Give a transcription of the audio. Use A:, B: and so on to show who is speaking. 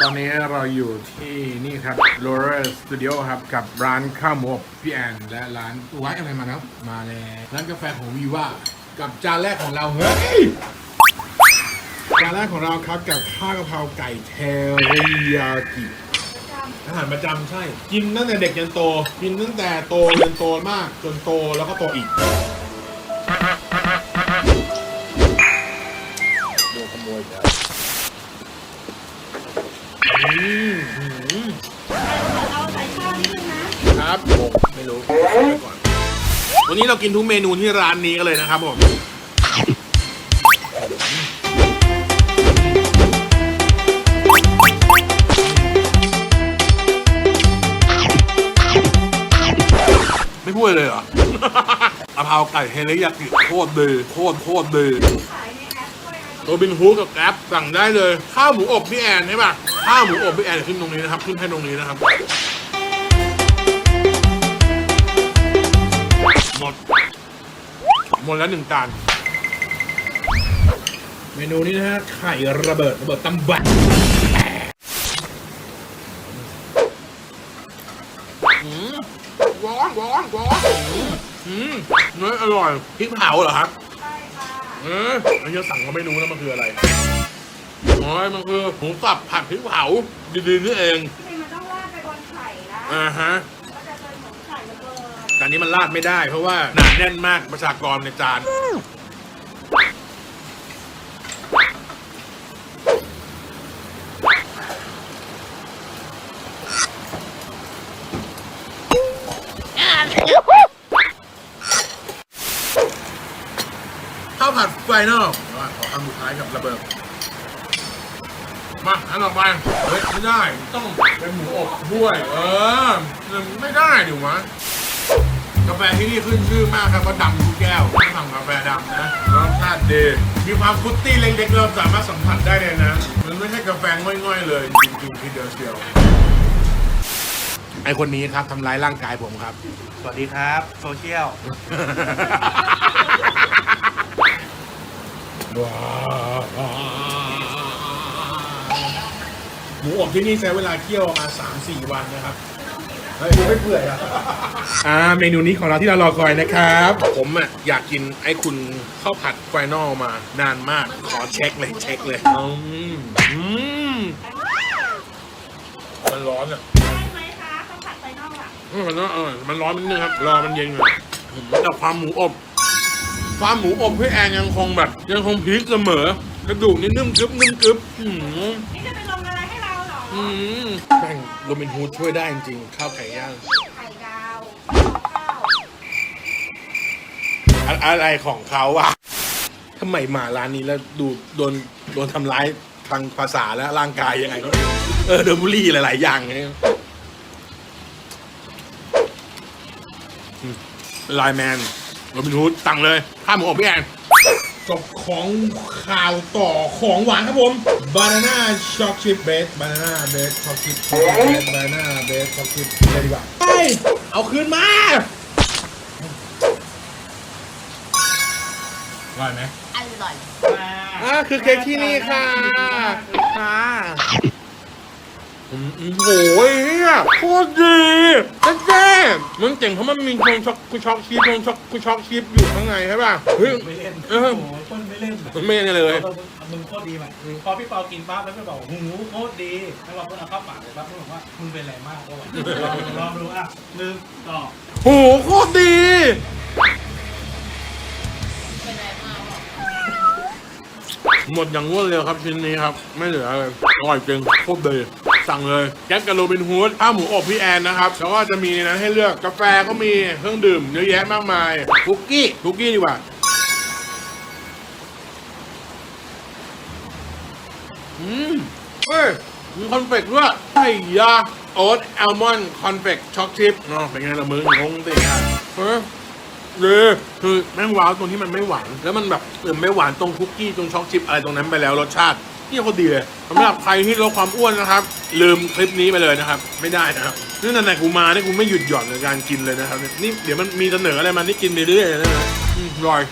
A: ตอนนี้เราอยู่ที่นี่ครับ l o r e r Studio ครับ กับร้านข้าวหมกพี่แอน และร้านไว้อะไรมาแล้วมาแล้วร้านกาแฟของวีว่ากับจานแรกของเรา เฮ้ย จานแรกของเราครับกับข้าวกะเพราไก่เทริยากิ อาหารประจำใช่ กินตั้งแต่เด็กจนโต กินตั้งแต่โตจนโตมาก จนโตแล้วก็โตอีก โดนขโมยแล้ว อืมอืม
B: เราใส่ข้าวนิดนึงนะครับ
A: ผมไม่รู้ไปก่อนวันนี้เรากินทุกเมนูที่ร้านนี้กันเลยนะครับผมไม่พูดเลยเหรอกะเพราไก่เฮริยากิโคตรดีโคตรโคตรดี
B: ขายในแอด้วยนะ
A: โรบินฮูกับแกร็บสั่งได้เลย ข้าวหมูอบพี่แอนใช่ปะ ข้าวหมูอบพี่แอนขึ้นตรงนี้นะครับ ขึ้นให้ตรงนี้นะครับ หมด หมดแล้วหนึ่งจาน เมนูนี้นะฮะไข่ระเบิดระเบิดตำบัดอืมร้อนร้อนร้อนอืมอืมเนื้ออร่อยพริกเผาเหรอครับ
B: ใช่ค่ะ
A: เอออันนี้สั่งก็ไม่รู้นะมันคืออะไร อ๋อมันคือหมูสับผัดพริกเผาดีๆนี่เอง
B: จริงๆมันต้องราดไปบนไข่นะ
A: อ่าฮะ
B: ก็จะเป็นเหมือนไข่ระเบิด
A: แต่อันนี้มันราดไม่ได้เพราะว่าหนาแน่นมากประชากรในจานข้าวผัดไฟนอลขอคำสุดท้ายกับระเบิด มาอันต่อไปเฮ้ยไม่ได้ต้องเป็นหมูอบด้วย เออไม่ได้ดิวะกาแฟที่นี่ขึ้นชื่อมากครับว่าดำทุกแก้วไม่ทำกาแฟดำนะรสชาติดีมีความฟรุตตี้เล็กๆเราสามารถสัมผัสได้เลยนะ มันไม่ใช่กาแฟง่อยๆเลยจริงๆทีเดียวเชียวไอคนนี้ครับทำร้ายร่างกายผมครับ
C: สวัสดีครับ โซเชียล
A: ห มูอบที่นี่ใช้เวลาเคี่ยวประมาณ3-4 วันนะครับเฮ้ยไม่เปื่อยอะอ่าเมนูนี้ของเราที่เรารอคอยนะครับ ผมอะอยากกินไอ้คุณข้าวผัดไฟนอลมานานมาก ขอเช็คเลยเช็คเลยอืมอืมมันร้อนอะ
B: ใช่ไหมคะข้าวผัดไฟนอกอะ
A: อืมมันร้อนเออมันร้อนนิดนึงครับ รอมันเย็นหน่อยอืมแต่ความหมูอบ ความหมูอบพี่แอนยังคงแบบ ยังคงพีคเสมอกระดูกนี่นุ่มกรึบนุ่มกรึบอืม
B: ออื
A: มแม่งโรบินฮูดช่วยได้จริงๆข้าวไก่ย่าง
B: ไข่ดาวข้าว
A: อะอะไรของเขาอะทำไมมาร้านนี้แล้วดูโดนโดนทำร้ายทางภาษาและร่างกายยังไงก็ไม่รู้เออโดนบุลี่หลายๆ อย่างไงอืมไลน์แมนโรบินฮูดตังเลยข้ามหมูอบพี่แอน จบของข่าวต่อของหวานครับผมบานาน่าช็อกชิพเบสบานาน่าเบสช็อกชิพเบสบานาน่าเบสช็อกชิพเลยดีกว่าไปเอาคืนมาอร่อยไหม
B: อร่อย
A: อ่าคือเค้กที่นี่ค่ะค่ะ อืมอืมโหยเนี่ยโคตรดีแจ๊มันเจ๋งเพราะมันมีโครงช็อกกุช็อกชีสโครงช็อกกุช็อกชีสอยู่ข้างในใช่ป่ะเฮ้ย
C: ไม่เล่น
A: เออ
C: โอ้โหต้นไม่เล่น
A: มันไม่เนี่ยเลย
C: เรามึงโคตรดีว่ะพอพี่เปากินปั๊บแล้วพี่บอกหูโคตรดีแล้วเราก็เอาเข้าปากเลยปั๊บพี่บอกว่ามึงเป็นอะไรมากก็วะลองลองดูอะหนึ่งสอง
A: โหโคตรดีหมดอย่างรวดเร็วครับชิ้นนี้ครับ ไม่เหลือเลยอร่อยจริงโคตรดี สั่งเลยแก๊สกับโรบินฮูดข้าวหมูอบพี่แอนนะครับ แล้วก็จะมีในนั้นให้เลือกกาแฟก็มีเครื่องดื่มเยอะแยะมากมายคุกกี้คุกกี้ดีกว่าอืมเฮ้ยมีคอนเฟกต์ด้วยไอ้ยาโอ๊ตแอลมอนด์คอนเฟกช็อกชิพเนาะเป็นไงละมึงงงสิครับเฮ้ยเลยคือแม่งว้าวตรงที่มันไม่หวาน แล้วมันแบบเออไม่หวานตรงคุกกี้ตรงช็อกชิพอะไรตรงนั้นไปแล้วรสชาติ นี่เขาดีเลยสำหรับใครที่ลดความอ้วนนะครับ ลืมคลิปนี้ไปเลยนะครับ ไม่ได้นะครับนี่นั่นไหนกูมาเนี่ยกูไม่หยุดหย่อนในการกินเลยนะครับ นี่เดี๋ยวมันมีเสนออะไรมานี่กินไปเรื่อยๆนะนะอร่อย